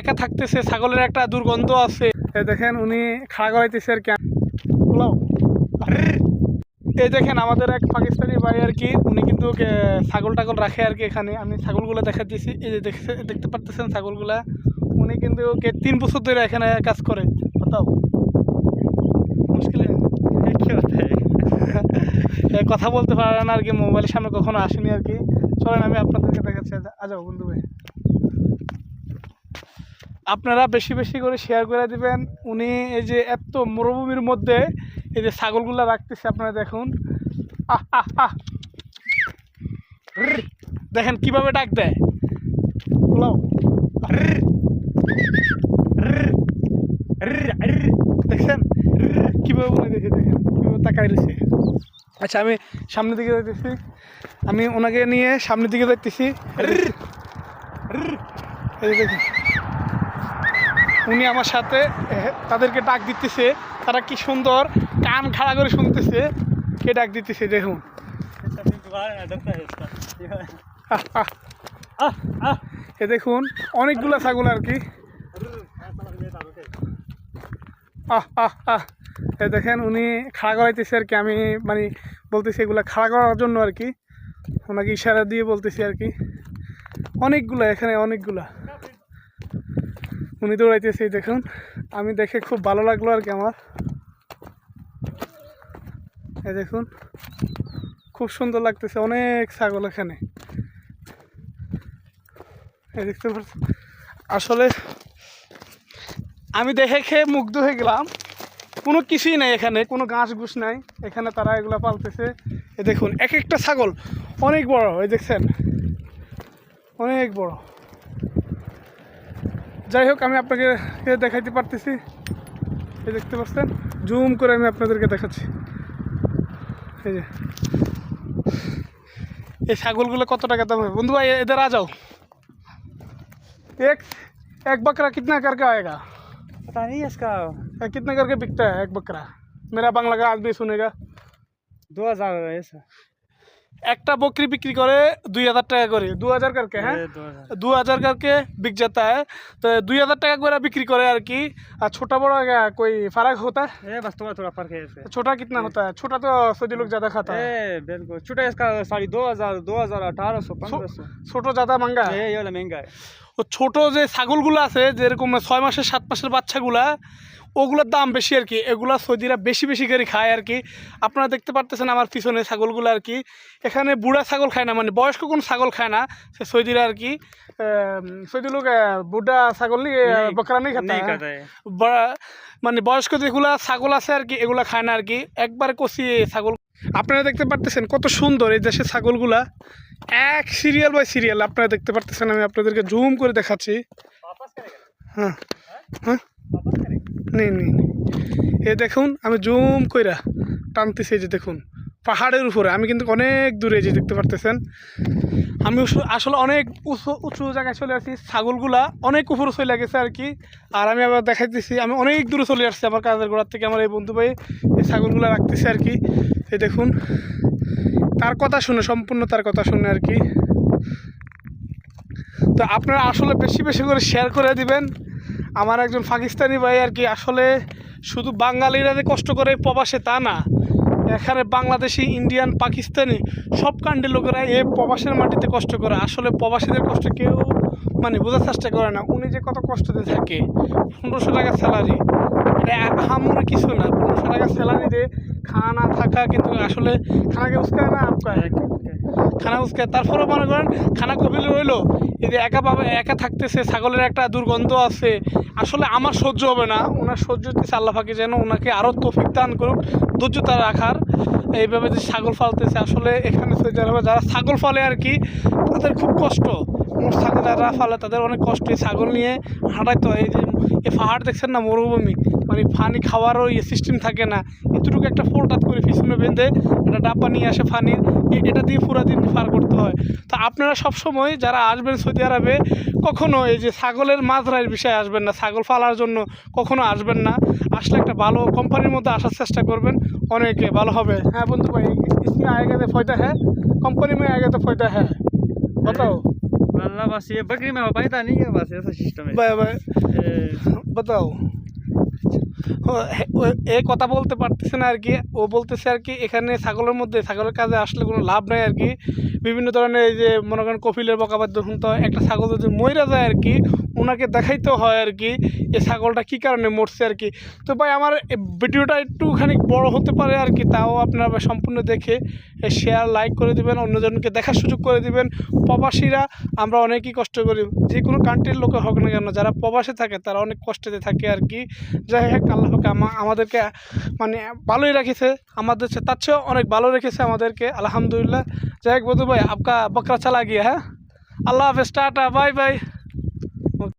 একা থাকতেছে, ছাগলের একটা দুর্গন্ধ আছে। দেখেন, উনি খাড়া গড়াইতেছে আর কেন এই দেখেন, আমাদের এক পাকিস্তানি ভাই আর কি, উনি কিন্তু ছাগল টাগল রাখে আর কি এখানে। আমি ছাগলগুলো দেখা দিয়েছি এই যে দেখছে, দেখতে পারতেছেন ছাগলগুলা? উনি কিন্তু কে তিন বছর ধরে এখানে কাজ করে। কোথাও মুশকিল। কথা বলতে পারেন আর কি, মোবাইলের সামনে কখনো আসেনি আর কি। চলেন, আমি আপনাদেরকে দেখাচ্ছি। আজাও বন্ধু ভাই। আপনারা বেশি বেশি করে শেয়ার করে দিবেন। উনি এই যে এত মরুভূমির মধ্যে এই যে ছাগলগুলো রাখতেছে, আপনারা দেখুন। দেখেন কীভাবে ডাক দেয়। দেখছেন। কীভাবে বলে দেখে, দেখেন, কীভাবে তাকাই রয়েছে। আচ্ছা আমি সামনের দিকে যাইতেছি। আমি ওনাকে নিয়ে সামনের দিকে যাইতেছি। দেখুন। উনি আমার সাথে তাদেরকে ডাক দিতেছে। তারা কি সুন্দর কান খাড়া করে শুনতেছে। কে ডাক দিতেছে দেখুন। এ দেখুন, অনেকগুলো ছাগল আর কি। আহ আহ আহ। এ দেখেন, উনি খাড়া করাইতেছে আর কি। আমি মানে বলতেছি এগুলো খাড়া করার জন্য আর কি। ওনাকে ইশারা দিয়ে বলতেছি আর কি। অনেকগুলো, এখানে অনেকগুলা। উনি দৌড়াইতেছে, দেখুন। আমি দেখে খুব ভালো লাগল আর কি আমার। এই দেখুন, খুব সুন্দর লাগতেছে অনেক ছাগল এখানে। দেখতে পাচ্ছেন আসলে আমি দেখে খেয়ে মুগ্ধ হয়ে গেলাম। কোনো কিছুই নাই এখানে, কোনো ঘাস ঘুষ নাই। এখানে তারা এগুলো পালতেছে। এ দেখুন এক একটা ছাগল অনেক বড়, এই দেখছেন? অনেক বড়। যাই হোক আমি আপনাকে এ দেখাইতে পারতেছি এই দেখতে পাচ্ছেন জুম করে আমি আপনাদেরকে দেখাচ্ছি এই যে এই ছাগলগুলো কত টাকা দাম হবে বন্ধু ভাই इधर आ जाओ एक एक बकरा कितना करके आएगा पता नहीं इसका ए, कितना करके बिकता है एक बकरा मेरा बांग्ला का आदमी सुनेगा दो हजार है ऐसा একটা বকরি বিক্রি করে দুই হাজার টাকা করে দু হাজার করকে হ্যাঁ ये दो हजार दो हजार करके बिक जाता है तो दुई हजार टाका করে বিক্রি করে আর কি আর ছোটা বড় क्या कोई फर्क होता है ये बस थोड़ा थोड़ा फर्क है इससे छोटा कितना होता है छोटा तो सभी लोग ज़्यादा खाता है ए बिल्कुल छोटा इसका साढ़े दो हजार दो हजार अठारह सौ पंद्रह सौ ছোট ज़्यादा महंगा है ये ये वाला महंगा है ও ছোট যে ছাগলগুলো আছে যেরকম ছয় মাসের সাত মাসের বাচ্চাগুলা ওগুলোর দাম বেশি আর কি। এগুলো সৌদিরা বেশি বেশি করে খায় আর কি। আপনারা দেখতে পারতেছেন আমার পিছনে ছাগলগুলো আর কি। এখানে বুড়া ছাগল খায় না মানে বয়স্ক কোনো ছাগল খায় না। সে সৌদিরা আর কি সৌদি লোক বুড়া ছাগল নিয়ে বকরা নেই খাতে হ্যাঁ। মানে বয়স্ক যেগুলা ছাগল আছে আর কি এগুলা খায় না আর কি। একবার কষি ছাগল আপনারা দেখতে পারতেছেন কত সুন্দর এই দেশের ছাগলগুলা। এক সিরিয়াল বাই সিরিয়াল আপনারা দেখতে পারতেছেন আমি আপনাদেরকে জুম করে দেখাচ্ছি। হ্যাঁ। হ্যাঁ। নেই নেই এ দেখুন, আমি জুম কইরা টানতেছি যে দেখুন, পাহাড়ের উপরে। আমি কিন্তু অনেক দূরে যে দেখতে পারতেছেন। আমি আসলে অনেক উঁচু উঁচু জায়গায় চলে আসছি ছাগলগুলা অনেক উপরে চলে গেছে আর কি। আর আমি আবার দেখাইতেছি, আমি অনেক দূরে চলে আসছি আমার কাজের গোড়ার থেকে। আমার এই বন্ধু ভাই এই ছাগলগুলা রাখতেছে আর কি। এই দেখুন, তার কথা শুনে, সম্পূর্ণ তার কথা শুনে আর কি। তো আপনারা আসলে বেশি বেশি করে শেয়ার করে দিবেন। আমার একজন পাকিস্তানি ভাই আর কি আসলে শুধু বাঙালিরা কষ্ট করে প্রবাসে তা না। এখানে বাংলাদেশি, ইন্ডিয়ান, পাকিস্তানি সব কান্ডের লোকেরা এ প্রবাসের মাটিতে কষ্ট করে। আসলে প্রবাসীদের কষ্ট কেউ মানে বোঝার চেষ্টা করে না। উনি যে কত কষ্টতে থাকে। পনেরোশো টাকা স্যালারি হামুরে কিছু না। পনেরোশো টাকা স্যালারি দিয়ে খানা থাকা কিন্তু আসলে খানাকে উস্কায় না আপনার খানা উস্কায়, তারপরেও মনে করেন খানা কবিল রইল এই একা পাবে একা থাকতেছে, ছাগলের একটা দুর্গন্ধ আছে, আসলে আমার সহ্য হবে না, ওনার সহ্য হতেছে আল্লাহ ফাঁকে যেন ওনাকে আরও তৌফিক দান করুক, ধৈর্যতা রাখার, এইভাবে যে ছাগল ফালতেছে আসলে এখানে সৌদি যারা ছাগল ফালে আর কি, তাদের খুব কষ্ট। ছাগল যারা ফালে তাদের অনেক কষ্ট ছাগল নিয়ে হাঁটাইতে হয়। এই যে এই পাহাড় দেখছেন না, মরুভূমি? মানে পানি খাওয়ারও ইয়ে সিস্টেম থাকে না এতটুকু একটা ফোরটাত করে পিছনে বেঁধে একটা ডাব্বা নিয়ে আসে পানির এ- এটা দিয়ে পুরো দিন পার করতে হয় তো আপনারা সব সময় যারা আসবেন সৌদি আরবে কখনো এই যে ছাগলের মাঝরাইয়ের বিষয়ে আসবেন না ছাগল ফালার জন্য কখনো আসবেন না আসলে একটা ভালো কোম্পানির মধ্যে আসার চেষ্টা করবেন অনেক ভালো হবে হ্যাঁ বন্ধু ভাই इसमें आएगा तो फायदा है कंपनी में आएगा तो फायदा है बताओ अल्लाह बस ये बकरी में हो पाता नहीं है बस ऐसा सिस्टम है ভাই ভাই ए, বাতাও ও, হে- ও এ কথা বলতে পারতেছে না আর কি ও বলতেছে আর কি এখানে ছাগলের মধ্যে, ছাগলের কাজে আসলে কোনো লাভ নাই আর কি বিভিন্ন ধরনের এই যে, মনে করেন কপিলের বকাবাদ্য শুনতে একটা ছাগল যদি মইরা যায় আর কি ওনাকে দেখাইতে হয় আর কি এই ছাগলটা কী কারণে মরছে আর কি। তো ভাই, আমার ভিডিওটা একটুখানি বড় হতে পারে আর কি, তাও আপনারা সম্পূর্ণ দেখে শেয়ার লাইক করে দিবেন, অন্যজনকে দেখার সুযোগ করে দিবেন। প্রবাসীরা আমরা অনেকই কষ্ট করি, যে কোনো কান্ট্রির লোকে হোক না কেন, যারা প্রবাসে থাকে, তারা অনেক কষ্টেতে থাকে আর কি। যাই হোক, আল্লাহ পাক আমা- আমাদেরকে মানে ভালোই রেখেছে, আমাদের তার চেয়েও অনেক ভালো রেখেছে আমাদেরকে, আলহামদুলিল্লাহ। যাই হোক বধু ভাই, আপকা বকরা চালা গিয়া হ্যাঁ? আল্লাহ হাফেজ, টাটা বাই বাই